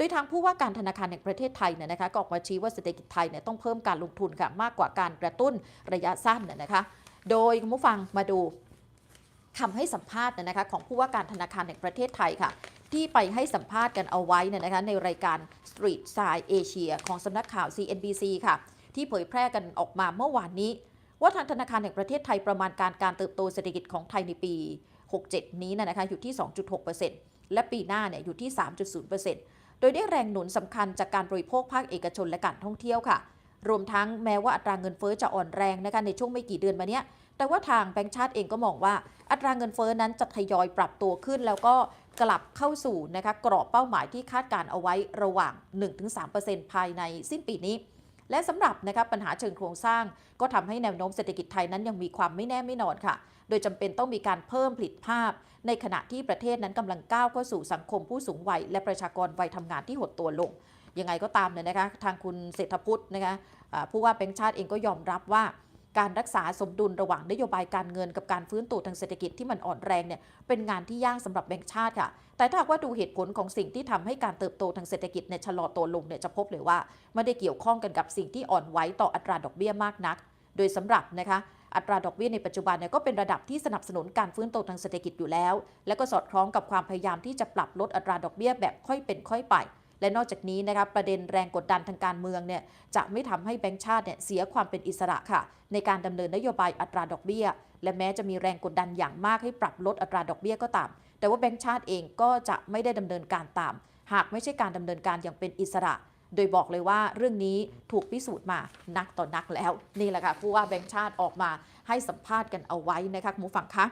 โดยทางผู้ว่าการธนาคารแห่งประเทศไทยเนี่ยนะคะก็ออกมาชี้ว่าเศรษฐกิจไทยเนี่ยต้องเพิ่มการลงทุนค่ะมากกว่าการกระตุ้นระยะสั้นเนี่ยนะคะ โดยคุณผู้ฟังมาดูคำให้สัมภาษณ์เนี่ยนะคะของผู้ว่าการธนาคารแห่งประเทศไทยค่ะที่ไปให้สัมภาษณ์กันเอาไว้เนี่ยนะคะในรายการ Street Side Asia ของสำนักข่าว CNBC ค่ะ ที่เผยแพร่กันออกมาเมื่อวานนี้ ว่าทางธนาคารแห่งประเทศไทยประมาณการการเติบโตเศรษฐกิจของไทยในปี 67 นี้นะนะคะอยู่ที่ 2.6%และปีหน้าเนี่ยอยู่ที่ 3.0% โดยได้แรงหนุนสำคัญจากการบริโภคภาคเอกชนและการท่องเที่ยวค่ะ รวมทั้งแม้ว่าอัตราเงินเฟ้อจะอ่อนแรงนะคะในช่วงไม่กี่เดือนมาเนี้ย แต่ว่าทางแบงก์ชาติเองก็มองว่า อัตราเงินเฟ้อนั้นจะทยอยปรับตัวขึ้น แล้วก็กลับเข้าสู่นะคะกรอบเป้าหมายที่คาดการเอาไว้ระหว่าง 1-3%ภายในสิ้นปีนี้ และสำหรับนะคะปัญหาเชิงโครงสร้าง ก็ทำให้แนวโน้มเศรษฐกิจไทยนั้นยังมีความไม่แน่ไม่นอนค่ะ โดยจำเป็นต้องมีการเพิ่มผลิตภาพ ในขณะที่ประเทศนั้นกำลังก้าวเข้าสู่สังคมผู้สูงวัย และประชากรวัยทำงานที่หดตัวลงยังไงก็ตามเนี่ยนะคะทางคุณเศรษฐพุทธนะคะผู้ว่าแบงค์ชาติเองก็ยอมรับว่า การรักษาสมดุลระหว่างนโยบายการเงินกับการฟื้นตัวทางเศรษฐกิจที่มันอ่อนแรงเนี่ยเป็นงานที่ยากสำหรับแบงก์ชาติค่ะ แต่ถ้าว่าดูเหตุผลของสิ่งที่ทำให้การเติบโตทางเศรษฐกิจเนี่ยชะลอตัวลงเนี่ยจะพบเลยว่าไม่ได้เกี่ยวข้องกันกับสิ่งที่อ่อนไหวต่ออัตราดอกเบี้ยมากนัก โดยสำหรับนะคะอัตราดอกเบี้ยในปัจจุบันเนี่ยก็เป็นระดับที่สนับสนุนการฟื้นตัวทางเศรษฐกิจอยู่แล้ว และก็สอดคล้องกับความพยายามที่จะปรับลดอัตราดอกเบี้ยแบบค่อยเป็นค่อยไป และนอกจากนี้นะครับประเด็นแรงกดดันทางการเมืองเนี่ยจะไม่ทำให้แบงก์ชาติเนี่ยเสียความเป็นอิสระค่ะ ในการดำเนินนโยบายอัตราดอกเบี้ย และแม้จะมีแรงกดดันอย่างมากให้ปรับลดอัตราดอกเบี้ยก็ตาม แต่ว่าแบงก์ชาติเองก็จะไม่ได้ดำเนินการตาม หากไม่ใช่การดำเนินการอย่างเป็นอิสระ โดยบอกเลยว่าเรื่องนี้ถูกพิสูจน์มานักต่อนนักแล้ว นี่แหละค่ะผู้ว่าแบงก์ชาติออกมาให้สัมภาษณ์กันเอาไว้นะคะคุณผู้ฟังคะ